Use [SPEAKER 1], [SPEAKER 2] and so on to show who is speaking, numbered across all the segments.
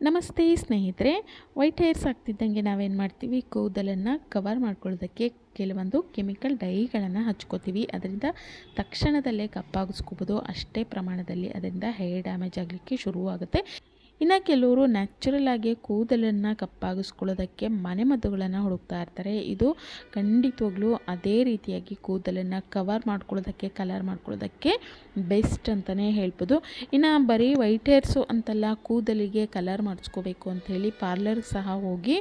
[SPEAKER 1] ನಮಸ್ತೆ ಸ್ನೇಹಿತರೆ, white hairs ಆಗ್ತಿದ್ದಂಗೆ ನಾವೇನು ಮಾಡ್ತೀವಿ? ಕೂದಲನ್ನು ಕವರ್ ಮಾಡ್ಕೊಳ್ಳೋದಕ್ಕೆ ಕೆಲವೊಂದು ಕೆಮಿಕಲ್ ಡೈಗಳನ್ನು ಹಚ್ಕೋತೀವಿ. ಅದರಿಂದ ತಕ್ಷಣದಲ್ಲೇ ಕಪ್ಪಾಗಿಸ್ಕೋಬೋದು. ಅಷ್ಟೇ ಪ್ರಮಾಣದಲ್ಲಿ ಅದರಿಂದ ಹೇರ್ ಡ್ಯಾಮೇಜ್ ಆಗಲಿಕ್ಕೆ ಶುರುವಾಗುತ್ತೆ. ಇನ್ನು ಕೆಲವರು ನ್ಯಾಚುರಲ್ ಆಗಿ ಕೂದಲನ್ನು ಕಪ್ಪಾಗಿಸ್ಕೊಳ್ಳೋದಕ್ಕೆ ಮನೆಮದ್ದುಗಳನ್ನು ಹುಡುಕ್ತಾ ಇರ್ತಾರೆ. ಇದು ಖಂಡಿತವಾಗ್ಲೂ ಅದೇ ರೀತಿಯಾಗಿ ಕೂದಲನ್ನು ಕವರ್ ಮಾಡ್ಕೊಳ್ಳೋದಕ್ಕೆ ಕಲರ್ ಮಾಡ್ಕೊಳ್ಳೋದಕ್ಕೆ ಬೆಸ್ಟ್ ಅಂತಲೇ ಹೇಳ್ಬೋದು. ಇನ್ನು ಬರೀ ವೈಟ್ ಹೇರ್ಸು ಅಂತಲ್ಲ ಕೂದಲಿಗೆ ಕಲರ್ ಮಾಡಿಸ್ಕೋಬೇಕು ಅಂಥೇಳಿ ಪಾರ್ಲರ್ಗೆ ಸಹ ಹೋಗಿ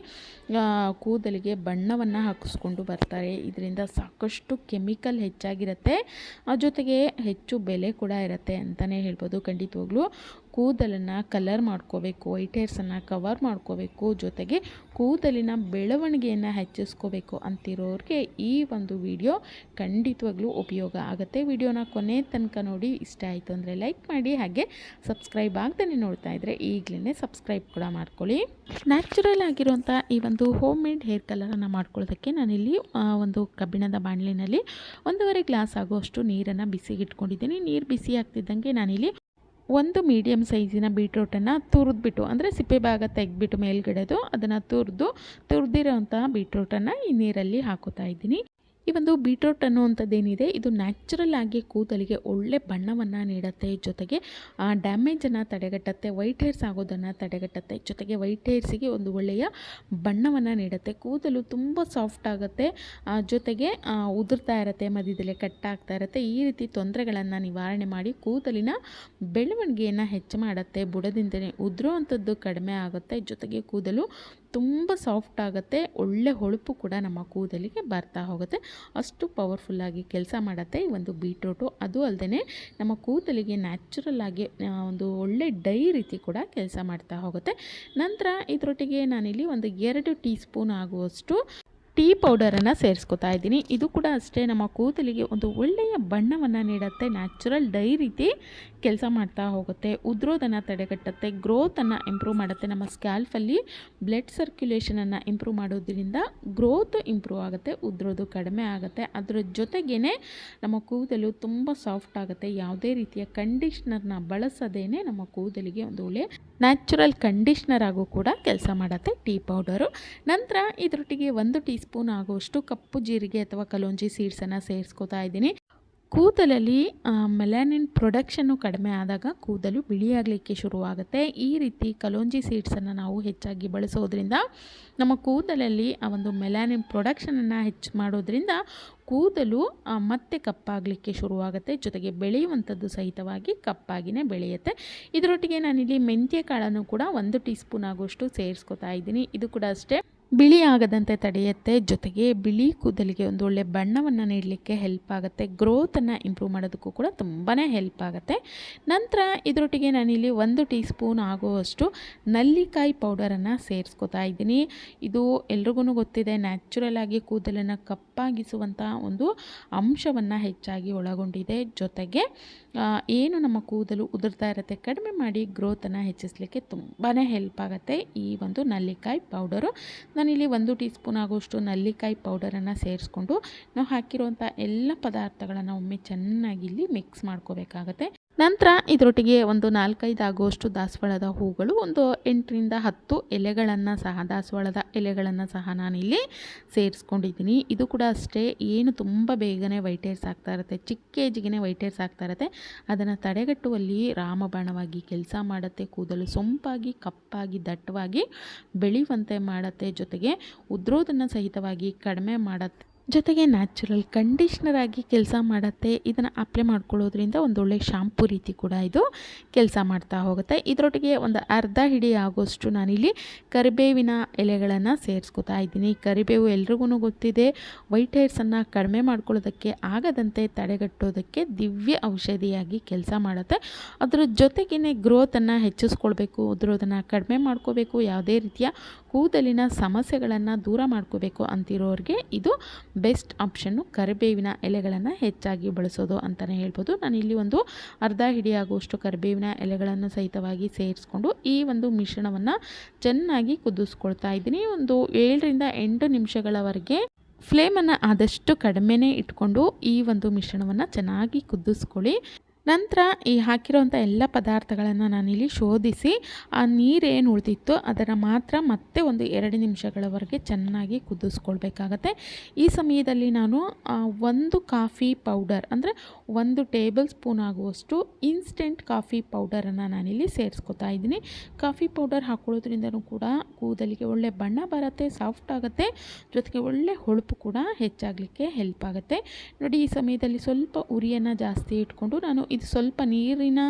[SPEAKER 1] ಕೂದಲಿಗೆ ಬಣ್ಣವನ್ನು ಹಾಕಿಸ್ಕೊಂಡು ಬರ್ತಾರೆ. ಇದರಿಂದ ಸಾಕಷ್ಟು ಕೆಮಿಕಲ್ ಹೆಚ್ಚಾಗಿರುತ್ತೆ. ಜೊತೆಗೆ ಹೆಚ್ಚು ಬೆಲೆ ಕೂಡ ಇರುತ್ತೆ ಅಂತಲೇ ಹೇಳ್ಬೋದು ಖಂಡಿತವಾಗ್ಲೂ. ಕೂದಲನ್ನು ಕಲರ್ ಮಾಡ್ಕೋಬೇಕು ವೈಟ್ ಹೇರ್ಸನ್ನು ಕವರ್ ಮಾಡ್ಕೋಬೇಕು, ಜೊತೆಗೆ ಕೂದಲಿನ ಬೆಳವಣಿಗೆಯನ್ನು ಹೆಚ್ಚಿಸ್ಕೋಬೇಕು ಅಂತಿರೋರಿಗೆ ಈ ಒಂದು ವಿಡಿಯೋ ಖಂಡಿತವಾಗ್ಲೂ ಉಪಯೋಗ ಆಗುತ್ತೆ. ವಿಡಿಯೋನ ಕೊನೆ ತನಕ ನೋಡಿ, ಇಷ್ಟ ಆಯಿತು ಅಂದರೆ ಲೈಕ್ ಮಾಡಿ, ಹಾಗೆ ಸಬ್ಸ್ಕ್ರೈಬ್ ಆಗ್ದೇ ನೋಡ್ತಾ ಇದ್ದರೆ ಈಗಲೇ ಸಬ್ಸ್ಕ್ರೈಬ್ ಕೂಡ ಮಾಡ್ಕೊಳ್ಳಿ. ನ್ಯಾಚುರಲ್ ಆಗಿರುವಂಥ ಈ ಒಂದು ಹೋಮ್ ಮೇಡ್ ಹೇರ್ ಕಲರನ್ನು ಮಾಡ್ಕೊಳ್ಳೋದಕ್ಕೆ ನಾನಿಲ್ಲಿ ಒಂದು ಕಬ್ಬಿಣದ ಬಾಣಲಿನಲ್ಲಿ ಒಂದೂವರೆ ಗ್ಲಾಸ್ ಆಗುವಷ್ಟು ನೀರನ್ನು ಬಿಸಿಗಿಟ್ಕೊಂಡಿದ್ದೀನಿ. ನೀರು ಬಿಸಿ ಆಗ್ತಿದ್ದಂಗೆ ನಾನಿಲ್ಲಿ ಒಂದು ಮೀಡಿಯಮ್ ಸೈಜಿನ ಬೀಟ್ರೂಟನ್ನು ತುರಿದ್ಬಿಟ್ಟು, ಅಂದರೆ ಸಿಪ್ಪೆ ಭಾಗ ತೆಗೆದ್ಬಿಟ್ಟು ಮೇಲ್ಗಡೆದು ಅದನ್ನು ತುರಿದು ತುರಿದಿರೋಂತಹ ಬೀಟ್ರೂಟನ್ನು ಈ ನೀರಲ್ಲಿ ಹಾಕೋತಾ ಇದ್ದೀನಿ. ಈ ಒಂದು ಬೀಟ್ರೂಟ್ ಅನ್ನುವಂಥದ್ದೇನಿದೆ, ಇದು ನ್ಯಾಚುರಲ್ ಆಗಿ ಕೂದಲಿಗೆ ಒಳ್ಳೆ ಬಣ್ಣವನ್ನು ನೀಡುತ್ತೆ, ಜೊತೆಗೆ ಡ್ಯಾಮೇಜನ್ನು ತಡೆಗಟ್ಟುತ್ತೆ, ವೈಟ್ ಹೇರ್ಸ್ ಆಗೋದನ್ನು ತಡೆಗಟ್ಟುತ್ತೆ, ಜೊತೆಗೆ ವೈಟ್ ಹೇರ್ಸಿಗೆ ಒಂದು ಒಳ್ಳೆಯ ಬಣ್ಣವನ್ನು ನೀಡುತ್ತೆ. ಕೂದಲು ತುಂಬ ಸಾಫ್ಟ್ ಆಗುತ್ತೆ ಜೊತೆಗೆ ಉದುರ್ತಾ ಇರುತ್ತೆ, ಮಧ್ಯದಲ್ಲೇ ಕಟ್ಟಾಗ್ತಾ ಇರುತ್ತೆ. ಈ ರೀತಿ ತೊಂದರೆಗಳನ್ನು ನಿವಾರಣೆ ಮಾಡಿ ಕೂದಲಿನ ಬೆಳವಣಿಗೆಯನ್ನು ಹೆಚ್ಚು ಮಾಡುತ್ತೆ. ಬುಡದಿಂದಲೇ ಉದುರುವಂಥದ್ದು ಕಡಿಮೆ ಆಗುತ್ತೆ. ಜೊತೆಗೆ ಕೂದಲು ತುಂಬ ಸಾಫ್ಟ್ ಆಗುತ್ತೆ, ಒಳ್ಳೆ ಹೊಳಪು ಕೂಡ ನಮ್ಮ ಕೂದಲಿಗೆ ಬರ್ತಾ ಹೋಗುತ್ತೆ. ಅಷ್ಟು ಪವರ್ಫುಲ್ಲಾಗಿ ಕೆಲಸ ಮಾಡುತ್ತೆ ಈ ಒಂದು ಬೀಟ್ರೂಟು ಅದು ಅಲ್ಲದೆ ನಮ್ಮ ಕೂದಲಿಗೆ ನ್ಯಾಚುರಲ್ ಆಗಿ ಒಂದು ಒಳ್ಳೆ ಡೈ ರೀತಿ ಕೂಡ ಕೆಲಸ ಮಾಡ್ತಾ ಹೋಗುತ್ತೆ. ನಂತರ ಇದರೊಟ್ಟಿಗೆ ನಾನಿಲ್ಲಿ ಒಂದು ಎರಡು ಟೀ ಸ್ಪೂನ್ ಆಗುವಷ್ಟು ಟೀ ಪೌಡರನ್ನು ಸೇರಿಸ್ಕೊತಾ ಇದ್ದೀನಿ. ಇದು ಕೂಡ ಅಷ್ಟೇ ನಮ್ಮ ಕೂದಲಿಗೆ ಒಂದು ಒಳ್ಳೆಯ ಬಣ್ಣವನ್ನು ನೀಡುತ್ತೆ. ನ್ಯಾಚುರಲ್ ಡೈ ರೀತಿ ಕೆಲಸ ಮಾಡ್ತಾ ಹೋಗುತ್ತೆ. ಉದ್ರೋದನ್ನು ತಡೆಗಟ್ಟುತ್ತೆ. ಗ್ರೋತನ್ನು ಇಂಪ್ರೂವ್ ಮಾಡುತ್ತೆ. ನಮ್ಮ ಸ್ಕ್ಯಾಲ್ಫಲ್ಲಿ ಬ್ಲಡ್ ಸರ್ಕ್ಯುಲೇಷನನ್ನು ಇಂಪ್ರೂವ್ ಮಾಡೋದ್ರಿಂದ ಗ್ರೋತ್ ಇಂಪ್ರೂವ್ ಆಗುತ್ತೆ. ಉದ್ರೋದು ಕಡಿಮೆ ಆಗುತ್ತೆ. ಅದರ ಜೊತೆಗೇ ನಮ್ಮ ಕೂದಲು ತುಂಬ ಸಾಫ್ಟ್ ಆಗುತ್ತೆ. ಯಾವುದೇ ರೀತಿಯ ಕಂಡೀಷ್ನರ್ನ ಬಳಸದೇನೆ ನಮ್ಮ ಕೂದಲಿಗೆ ಒಂದು ಒಳ್ಳೆ ನ್ಯಾಚುರಲ್ ಕಂಡೀಷ್ನರ್ ಆಗು ಕೂಡ ಕೆಲಸ ಮಾಡುತ್ತೆ. Tea powder. ನಂತರ ಇದರೊಟ್ಟಿಗೆ ಒಂದು ಟೀ ಸ್ಪೂನ್ ಆಗುವಷ್ಟು ಕಪ್ಪು ಜೀರಿಗೆ ಅಥವಾ ಕಲೋಂಜಿ ಸೀಡ್ಸನ್ನು ಸೇರಿಸ್ಕೋತಾ ಇದ್ದೀನಿ. ಕೂದಲಲ್ಲಿ ಮೆಲಾನಿನ್ ಪ್ರೊಡಕ್ಷನ್ನು ಕಡಿಮೆ ಆದಾಗ ಕೂದಲು ಬಿಳಿಯಾಗಲಿಕ್ಕೆ ಶುರುವಾಗುತ್ತೆ. ಈ ರೀತಿ ಕಲೋಂಜಿ ಸೀಡ್ಸನ್ನು ನಾವು ಹೆಚ್ಚಾಗಿ ಬಳಸೋದ್ರಿಂದ ನಮ್ಮ ಕೂದಲಲ್ಲಿ, ಆ, ಒಂದು ಮೆಲಾನಿನ್ ಪ್ರೊಡಕ್ಷನನ್ನು ಹೆಚ್ಚು ಮಾಡೋದ್ರಿಂದ ಕೂದಲು ಮತ್ತೆ ಕಪ್ಪಾಗಲಿಕ್ಕೆ ಶುರುವಾಗುತ್ತೆ. ಜೊತೆಗೆ ಬೆಳೆಯುವಂಥದ್ದು ಸಹಿತವಾಗಿ ಕಪ್ಪಾಗಿಯೇ ಬೆಳೆಯುತ್ತೆ. ಇದರೊಟ್ಟಿಗೆ ನಾನಿಲ್ಲಿ ಮೆಂತ್ಯ ಕಾಳನ್ನು ಕೂಡ ಒಂದು ಟೀ ಸ್ಪೂನ್ ಆಗುವಷ್ಟು ಸೇರಿಸ್ಕೊತಾ ಇದ್ದೀನಿ. ಇದು ಕೂಡ ಅಷ್ಟೇ. ಬಿಳಿ ಆಗದಂತೆ ತಡೆಯುತ್ತೆ. ಜೊತೆಗೆ ಬಿಳಿ ಕೂದಲಿಗೆ ಒಂದು ಒಳ್ಳೆ ಬಣ್ಣವನ್ನು ನೀಡಲಿಕ್ಕೆ ಹೆಲ್ಪ್ ಆಗುತ್ತೆ. ಗ್ರೋತನ್ನು ಇಂಪ್ರೂವ್ ಮಾಡೋದಕ್ಕೂ ಕೂಡ ತುಂಬಾ ಹೆಲ್ಪ್ ಆಗುತ್ತೆ. ನಂತರ ಇದರೊಟ್ಟಿಗೆ ನಾನಿಲ್ಲಿ ಒಂದು ಟೀ ಸ್ಪೂನ್ ಆಗುವಷ್ಟು ನಲ್ಲಿಕಾಯಿ ಪೌಡರನ್ನು ಸೇರಿಸ್ಕೊತಾ ಇದ್ದೀನಿ. ಇದು ಎಲ್ರಿಗೂ ಗೊತ್ತಿದೆ ನ್ಯಾಚುರಲ್ ಆಗಿ ಕೂದಲನ್ನು ಕಪ್ಪಾಗಿಸುವಂಥ ಒಂದು ಅಂಶವನ್ನು ಹೆಚ್ಚಾಗಿ ಒಳಗೊಂಡಿದೆ. ಜೊತೆಗೆ ಏನು ನಮ್ಮ ಕೂದಲು ಉದುರ್ತಾ ಇರುತ್ತೆ ಕಡಿಮೆ ಮಾಡಿ ಗ್ರೋತನ್ನು ಹೆಚ್ಚಿಸಲಿಕ್ಕೆ ತುಂಬಾ ಹೆಲ್ಪ್ ಆಗುತ್ತೆ ಈ ಒಂದು ನಲ್ಲಿಕಾಯಿ ಪೌಡರು ನಾನಿಲ್ಲಿ ಒಂದು ಟೀ ಸ್ಪೂನ್ ಆಗುವಷ್ಟು ನಲ್ಲಿಕಾಯಿ ಪೌಡರನ್ನು ಸೇರಿಸ್ಕೊಂಡು ನಾವು ಹಾಕಿರುವಂಥ ಎಲ್ಲ ಪದಾರ್ಥಗಳನ್ನು ಒಮ್ಮೆ ಚೆನ್ನಾಗಿ ಇಲ್ಲಿ ಮಿಕ್ಸ್ ಮಾಡ್ಕೋಬೇಕಾಗತ್ತೆ. ನಂತರ ಇದರೊಟ್ಟಿಗೆ ಒಂದು ನಾಲ್ಕೈದು ಆಗುವಷ್ಟು ದಾಸವಾಳದ ಹೂಗಳು, ಒಂದು ಎಂಟರಿಂದ ಹತ್ತು ಎಲೆಗಳನ್ನು ಸಹ, ದಾಸವಾಳದ ಎಲೆಗಳನ್ನು ಸಹ ನಾನಿಲ್ಲಿ ಸೇರಿಸ್ಕೊಂಡಿದ್ದೀನಿ. ಇದು ಕೂಡ ಅಷ್ಟೇ, ಏನು ತುಂಬ ಬೇಗನೆ ವೈಟ್ ಏರ್ಸ್ ಆಗ್ತಾ ಇರುತ್ತೆ, ಚಿಕ್ಕ ಏಜಿಗೆ ವೈಟ್ ಏರ್ಸ್ ಆಗ್ತಾ ಇರುತ್ತೆ. ಅದನ್ನು ತಡೆಗಟ್ಟುವಲ್ಲಿ ರಾಮಬಾಣವಾಗಿ ಕೆಲಸ ಮಾಡುತ್ತೆ, ಕೂದಲು ಸೊಂಪಾಗಿ, ಕಪ್ಪಾಗಿ, ದಟ್ಟವಾಗಿ ಬೆಳೆಯುವಂತೆ ಮಾಡುತ್ತೆ. ಜೊತೆಗೆ ಉದ್ರೋದನ್ನು ಸಹಿತವಾಗಿ ಕಡಿಮೆ ಮಾಡುತ್ತೆ. ಜೊತೆಗೆ ನ್ಯಾಚುರಲ್ ಕಂಡೀಷ್ನರ್ ಆಗಿ ಕೆಲಸ ಮಾಡುತ್ತೆ, ಇದನ್ನು ಅಪ್ಲೈ ಮಾಡ್ಕೊಳ್ಳೋದ್ರಿಂದ ಒಂದೊಳ್ಳೆ ಶಾಂಪೂ ರೀತಿ ಕೂಡ ಇದು ಕೆಲಸ ಮಾಡ್ತಾ ಹೋಗುತ್ತೆ. ಇದರೊಟ್ಟಿಗೆ ಒಂದು ಅರ್ಧ ಹಿಡಿ ಆಗೋಷ್ಟು ನಾನಿಲ್ಲಿ ಕರಿಬೇವಿನ ಎಲೆಗಳನ್ನು ಸೇರಿಸ್ಕೊತಾ ಇದ್ದೀನಿ. ಕರಿಬೇವು ಎಲ್ರಿಗೂ ಗೊತ್ತಿದೆ, ವೈಟ್ ಹೇರ್ಸನ್ನು ಕಡಿಮೆ ಮಾಡ್ಕೊಳ್ಳೋದಕ್ಕೆ ಆಗದಂತೆ ತಡೆಗಟ್ಟೋದಕ್ಕೆ ದಿವ್ಯ ಔಷಧಿಯಾಗಿ ಕೆಲಸ ಮಾಡುತ್ತೆ. ಅದರ ಜೊತೆಗೇ ಗ್ರೋತನ್ನು ಹೆಚ್ಚಿಸ್ಕೊಳ್ಬೇಕು ಉದ್ರೋದನ್ನು ಕಡಿಮೆ ಮಾಡ್ಕೋಬೇಕು, ಯಾವುದೇ ರೀತಿಯ ಕೂದಲಿನ ಸಮಸ್ಯೆಗಳನ್ನು ದೂರ ಮಾಡ್ಕೋಬೇಕು ಅಂತಿರೋರಿಗೆ ಇದು ಬೆಸ್ಟ್ ಆಪ್ಷನ್ನು ಕರಿಬೇವಿನ ಎಲೆಗಳನ್ನು ಹೆಚ್ಚಾಗಿ ಬಳಸೋದು ಅಂತಲೇ ಹೇಳ್ಬೋದು. ಇಲ್ಲಿ ಒಂದು ಅರ್ಧ ಹಿಡಿಯಾಗುವಷ್ಟು ಕರಿಬೇವಿನ ಎಲೆಗಳನ್ನು ಸಹಿತವಾಗಿ ಸೇರಿಸ್ಕೊಂಡು ಈ ಒಂದು ಮಿಶ್ರಣವನ್ನು ಚೆನ್ನಾಗಿ ಕುದಿಸ್ಕೊಳ್ತಾ ಇದ್ದೀನಿ. ಒಂದು ಏಳರಿಂದ ಎಂಟು ನಿಮಿಷಗಳವರೆಗೆ ಫ್ಲೇಮನ್ನು ಆದಷ್ಟು ಕಡಿಮೆನೇ ಇಟ್ಕೊಂಡು ಈ ಒಂದು ಮಿಶ್ರಣವನ್ನು ಚೆನ್ನಾಗಿ ಕುದಿಸ್ಕೊಳ್ಳಿ. ನಂತರ ಈ ಹಾಕಿರೋಂಥ ಎಲ್ಲ ಪದಾರ್ಥಗಳನ್ನು ನಾನಿಲ್ಲಿ ಶೋಧಿಸಿ ಆ ನೀರೇನು ಉಳಿದಿತ್ತು ಅದರ ಮಾತ್ರ ಮತ್ತೆ ಒಂದು ಎರಡು ನಿಮಿಷಗಳವರೆಗೆ ಚೆನ್ನಾಗಿ ಕುದಿಸ್ಕೊಳ್ಬೇಕಾಗತ್ತೆ. ಈ ಸಮಯದಲ್ಲಿ ನಾನು ಒಂದು ಕಾಫಿ ಪೌಡರ್ ಅಂದರೆ ಒಂದು ಟೇಬಲ್ ಸ್ಪೂನ್ ಆಗುವಷ್ಟು ಇನ್ಸ್ಟೆಂಟ್ ಕಾಫಿ ಪೌಡರನ್ನು ನಾನಿಲ್ಲಿ ಸೇರಿಸ್ಕೊತಾ ಇದ್ದೀನಿ. ಕಾಫಿ ಪೌಡರ್ ಹಾಕೊಳ್ಳೋದ್ರಿಂದನೂ ಕೂಡ ಕೂದಲಿಗೆ ಒಳ್ಳೆ ಬಣ್ಣ ಬರುತ್ತೆ, ಸಾಫ್ಟ್ ಆಗುತ್ತೆ, ಜೊತೆಗೆ ಒಳ್ಳೆ ಹೊಳಪು ಕೂಡ ಹೆಚ್ಚಾಗಲಿಕ್ಕೆ ಹೆಲ್ಪ್ ಆಗುತ್ತೆ. ನೋಡಿ, ಈ ಸಮಯದಲ್ಲಿ ಸ್ವಲ್ಪ ಉರಿಯನ್ನು ಜಾಸ್ತಿ ಇಟ್ಕೊಂಡು ನಾನು ಇದು ಸ್ವಲ್ಪ ನೀರಿನ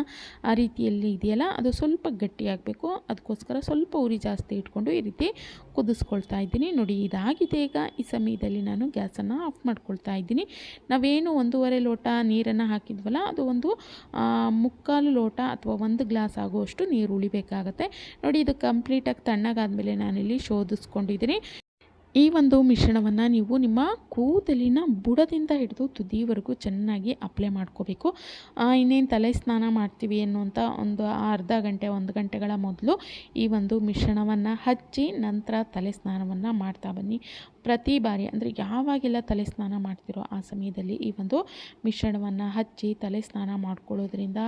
[SPEAKER 1] ಆ ರೀತಿಯಲ್ಲಿ ಇದೆಯಲ್ಲ, ಅದು ಸ್ವಲ್ಪ ಗಟ್ಟಿಯಾಗಬೇಕು ಅದಕ್ಕೋಸ್ಕರ ಸ್ವಲ್ಪ ಉರಿ ಜಾಸ್ತಿ ಇಟ್ಕೊಂಡು ಈ ರೀತಿ ಕುದಿಸ್ಕೊಳ್ತಾ ಇದ್ದೀನಿ. ನೋಡಿ, ಇದಾಗಿದೆ ಈಗ. ಈ ಸಮಯದಲ್ಲಿ ನಾನು ಗ್ಯಾಸನ್ನು ಆಫ್ ಮಾಡ್ಕೊಳ್ತಾ ಇದ್ದೀನಿ. ನಾವೇನು ಒಂದೂವರೆ ಲೋಟ ನೀರನ್ನು ಹಾಕಿದ್ವಲ್ಲ, ಅದು ಒಂದು ಮುಕ್ಕಾಲು ಲೋಟ ಅಥವಾ ಒಂದು ಗ್ಲಾಸ್ ಆಗುವಷ್ಟು ನೀರು ಉಳಿಬೇಕಾಗತ್ತೆ. ನೋಡಿ, ಇದು ಕಂಪ್ಲೀಟಾಗಿ ತಣ್ಣಗಾದ್ಮೇಲೆ ನಾನಿಲ್ಲಿ ಶೋಧಿಸ್ಕೊಂಡಿದ್ದೀನಿ. ಈ ಒಂದು ಮಿಶ್ರಣವನ್ನು ನೀವು ನಿಮ್ಮ ಕೂದಲಿನ ಬುಡದಿಂದ ಹಿಡಿದು ತುದಿವರೆಗೂ ಚೆನ್ನಾಗಿ ಅಪ್ಲೈ ಮಾಡ್ಕೋಬೇಕು. ಇನ್ನೇನು ತಲೆ ಸ್ನಾನ ಮಾಡ್ತೀವಿ ಅನ್ನುವಂಥ ಒಂದು ಅರ್ಧ ಗಂಟೆ, ಒಂದು ಗಂಟೆಗಳ ಮೊದಲು ಈ ಒಂದು ಮಿಶ್ರಣವನ್ನು ಹಚ್ಚಿ ನಂತರ ತಲೆ ಸ್ನಾನವನ್ನು ಮಾಡ್ತಾ ಬನ್ನಿ. ಪ್ರತಿ ಬಾರಿ, ಅಂದರೆ ಯಾವಾಗೆಲ್ಲ ತಲೆ ಸ್ನಾನ ಮಾಡ್ತಿರೋ ಆ ಸಮಯದಲ್ಲಿ ಈ ಒಂದು ಮಿಶ್ರಣವನ್ನು ಹಚ್ಚಿ ತಲೆ ಸ್ನಾನ ಮಾಡ್ಕೊಳ್ಳೋದ್ರಿಂದ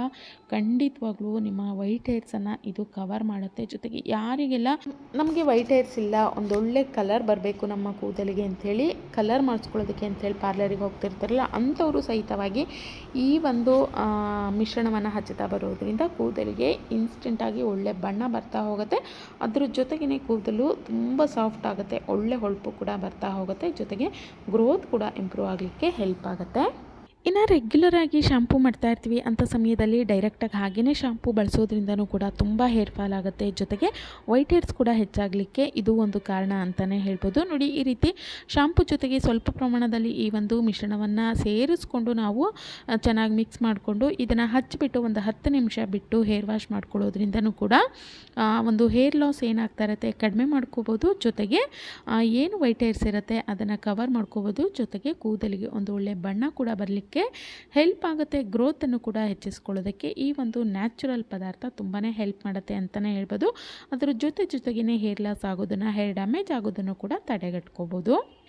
[SPEAKER 1] ಖಂಡಿತವಾಗ್ಲೂ ನಿಮ್ಮ ವೈಟ್ ಹೇರ್ಸನ್ನು ಇದು ಕವರ್ ಮಾಡುತ್ತೆ. ಜೊತೆಗೆ ಯಾರಿಗೆಲ್ಲ ನಮಗೆ ವೈಟ್ ಹೇರ್ಸ್ ಇಲ್ಲ, ಒಂದೊಳ್ಳೆ ಕಲರ್ ಬರಬೇಕು ನಮ್ಮ ಕೂದಲಿಗೆ ಅಂಥೇಳಿ ಕಲರ್ ಮಾಡಿಸ್ಕೊಳ್ಳೋದಕ್ಕೆ ಅಂಥೇಳಿ ಪಾರ್ಲರಿಗೆ ಹೋಗ್ತಿರ್ತಾರಲ್ಲ ಅಂಥವರು ಸಹಿತವಾಗಿ ಈ ಒಂದು ಮಿಶ್ರಣವನ್ನು ಹಚ್ಚುತ್ತಾ ಬರೋದ್ರಿಂದ ಕೂದಲಿಗೆ ಇನ್ಸ್ಟೆಂಟಾಗಿ ಒಳ್ಳೆ ಬಣ್ಣ ಬರ್ತಾ ಹೋಗುತ್ತೆ. ಅದ್ರ ಜೊತೆಗೇ ಕೂದಲು ತುಂಬ ಸಾಫ್ಟ್ ಆಗುತ್ತೆ, ಒಳ್ಳೆ ಹೊಳಪು ಕೂಡ ಬರ್ತಾ ಹೋಗುತ್ತೆ, ಜೊತೆಗೆ ಗ್ರೋತ್ ಕೂಡ ಇಂಪ್ರೂವ್ ಆಗಲಿಕ್ಕೆ ಹೆಲ್ಪ್ ಆಗುತ್ತೆ. ಇನ್ನು ರೆಗ್ಯುಲರ್ ಆಗಿ ಶಾಂಪೂ ಮಾಡ್ತಾ ಇರ್ತೀವಿ ಅಂಥ ಸಮಯದಲ್ಲಿ ಡೈರೆಕ್ಟಾಗಿ ಹಾಗೆಯೇ ಶಾಂಪೂ ಬಳಸೋದ್ರಿಂದನೂ ಕೂಡ ತುಂಬ ಹೇರ್ ಫಾಲ್ ಆಗುತ್ತೆ. ಜೊತೆಗೆ ವೈಟ್ ಹೇರ್ಸ್ ಕೂಡ ಹೆಚ್ಚಾಗಲಿಕ್ಕೆ ಇದು ಒಂದು ಕಾರಣ ಅಂತಲೇ ಹೇಳ್ಬೋದು. ನೋಡಿ, ಈ ರೀತಿ ಶಾಂಪೂ ಜೊತೆಗೆ ಸ್ವಲ್ಪ ಪ್ರಮಾಣದಲ್ಲಿ ಈ ಒಂದು ಮಿಶ್ರಣವನ್ನು ಸೇರಿಸ್ಕೊಂಡು ನಾವು ಚೆನ್ನಾಗಿ ಮಿಕ್ಸ್ ಮಾಡಿಕೊಂಡು ಇದನ್ನು ಹಚ್ಚಿಬಿಟ್ಟು ಒಂದು ಹತ್ತು ನಿಮಿಷ ಬಿಟ್ಟು ಹೇರ್ ವಾಶ್ ಮಾಡ್ಕೊಳ್ಳೋದ್ರಿಂದನೂ ಕೂಡ ಒಂದು ಹೇರ್ ಲಾಸ್ ಏನಾಗ್ತಾ ಇರುತ್ತೆ ಕಡಿಮೆ ಮಾಡ್ಕೋಬೋದು. ಜೊತೆಗೆ ಏನು ವೈಟ್ ಹೇರ್ಸ್ ಇರುತ್ತೆ ಅದನ್ನು ಕವರ್ ಮಾಡ್ಕೋಬೋದು. ಜೊತೆಗೆ ಕೂದಲಿಗೆ ಒಂದು ಒಳ್ಳೆಯ ಬಣ್ಣ ಕೂಡ ಬರಲಿಕ್ಕೆ ಹೆಲ್ಪ್ ಆಗುತ್ತೆ ಗ್ರೋತನ್ನು ಕೂಡ ಹೆಚ್ಚಿಸ್ಕೊಳ್ಳೋದಕ್ಕೆ ಈ ಒಂದು ನ್ಯಾಚುರಲ್ ಪದಾರ್ಥ ತುಂಬಾ ಹೆಲ್ಪ್ ಮಾಡುತ್ತೆ ಅಂತಲೇ ಹೇಳ್ಬೋದು. ಅದರ ಜೊತೆ ಜೊತೆಗೇ ಹೇರ್ ಲಾಸ್ ಆಗೋದನ್ನು ಹೇರ್ ಡ್ಯಾಮೇಜ್ ಆಗೋದನ್ನು ಕೂಡ ತಡೆಗಟ್ಕೋಬೋದು.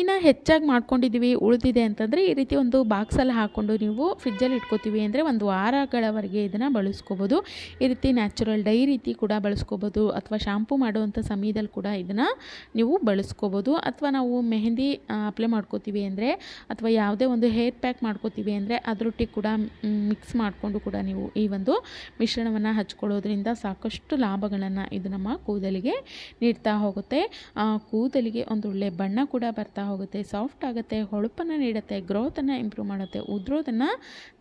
[SPEAKER 1] ಇನ್ನು ಹೆಚ್ಚಾಗಿ ಮಾಡ್ಕೊಂಡಿದ್ದೀವಿ ಉಳಿದಿದೆ ಅಂತಂದರೆ ಈ ರೀತಿ ಒಂದು ಬಾಕ್ಸಲ್ಲಿ ಹಾಕ್ಕೊಂಡು ನೀವು ಫ್ರಿಜ್ಜಲ್ಲಿ ಇಟ್ಕೋತೀವಿ ಅಂದರೆ ಒಂದು ವಾರಗಳವರೆಗೆ ಇದನ್ನು ಬಳಸ್ಕೋಬೋದು. ಈ ರೀತಿ ನ್ಯಾಚುರಲ್ ಡೈ ರೀತಿ ಕೂಡ ಬಳಸ್ಕೋಬೋದು ಅಥವಾ ಶಾಂಪೂ ಮಾಡುವಂಥ ಸಮಯದಲ್ಲಿ ಕೂಡ ಇದನ್ನು ನೀವು ಬಳಸ್ಕೋಬೋದು. ಅಥವಾ ನಾವು ಮೆಹಂದಿ ಅಪ್ಲೈ ಮಾಡ್ಕೋತೀವಿ ಅಂದರೆ ಅಥವಾ ಯಾವುದೇ ಒಂದು ಹೇರ್ ಪ್ಯಾಕ್ ಮಾಡ್ಕೋತೀವಿ ಅಂದರೆ ಅದರೊಟ್ಟಿಗೆ ಕೂಡ ಮಿಕ್ಸ್ ಮಾಡಿಕೊಂಡು ಕೂಡ ನೀವು ಈ ಒಂದು ಮಿಶ್ರಣವನ್ನು ಹಚ್ಕೊಳ್ಳೋದ್ರಿಂದ ಸಾಕಷ್ಟು ಲಾಭಗಳನ್ನು ಇದು ನಮ್ಮ ಕೂದಲಿಗೆ ನೀಡ್ತಾ ಹೋಗುತ್ತೆ. ಕೂದಲಿಗೆ ಒಂದು ಒಳ್ಳೆ ಬಣ್ಣ ಕೂಡ ಬರ್ತಾ ಹೋಗುತ್ತೆ ಸಾಫ್ಟ್ ಆಗುತ್ತೆ, ಹೊಳಪನ್ನು ನೀಡುತ್ತೆ ಗ್ರೋತನ್ನು ಇಂಪ್ರೂವ್ ಮಾಡುತ್ತೆ ಉದ್ರೋದನ್ನು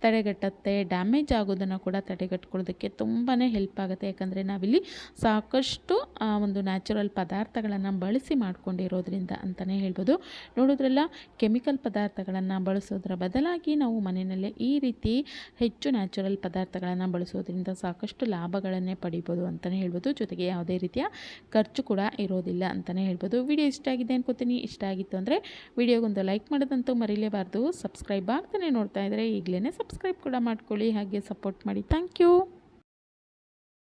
[SPEAKER 1] ತಡೆಗಟ್ಟುತ್ತೆ ಡ್ಯಾಮೇಜ್ ಆಗೋದನ್ನು ಕೂಡ ತಡೆಗಟ್ಕೊಳ್ಳೋದಕ್ಕೆ ತುಂಬಾ ಹೆಲ್ಪ್ ಆಗುತ್ತೆ. ಯಾಕಂದರೆ ನಾವಿಲ್ಲಿ ಸಾಕಷ್ಟು ಒಂದು ನ್ಯಾಚುರಲ್ ಪದಾರ್ಥಗಳನ್ನು ಬಳಸಿ ಮಾಡ್ಕೊಂಡಿರೋದ್ರಿಂದ ಅಂತಲೇ ಹೇಳ್ಬೋದು. ನೋಡೋದ್ರಲ್ಲ ಕೆಮಿಕಲ್ ಪದಾರ್ಥಗಳನ್ನು ಬಳಸೋದ್ರ ಬದಲಾಗಿ ನಾವು ಮನೆಯಲ್ಲೇ ಈ ರೀತಿ ಹೆಚ್ಚು ನ್ಯಾಚುರಲ್ ಪದಾರ್ಥಗಳನ್ನು ಬಳಸೋದ್ರಿಂದ ಸಾಕಷ್ಟು ಲಾಭಗಳನ್ನೇ ಪಡಿಬೋದು ಅಂತಲೇ ಹೇಳ್ಬೋದು. ಜೊತೆಗೆ ಯಾವುದೇ ರೀತಿಯ ಖರ್ಚು ಕೂಡ ಇರೋದಿಲ್ಲ ಅಂತಲೇ ಹೇಳ್ಬೋದು. ವಿಡಿಯೋ ಇಷ್ಟ ಆಗಿದೆ ಅನ್ಕೋತೀನಿ. ಇಷ್ಟ ಆಗಿತ್ತು ಅಂದರೆ ವಿಡಿಯೋಗೊಂದು ಲೈಕ್ ಮಾಡೋದಂತೂ ಮರಿಲೇಬಾರ್ದು. ಸಬ್ಸ್ಕ್ರೈಬ್ ಆಗ್ತಾನೆ ನೋಡ್ತಾ ಇದ್ದರೆ ಈಗಲೇ ಸಬ್ಸ್ಕ್ರೈಬ್ ಕೂಡ ಮಾಡ್ಕೊಳ್ಳಿ. ಹಾಗೆ ಸಪೋರ್ಟ್ ಮಾಡಿ. Thank you.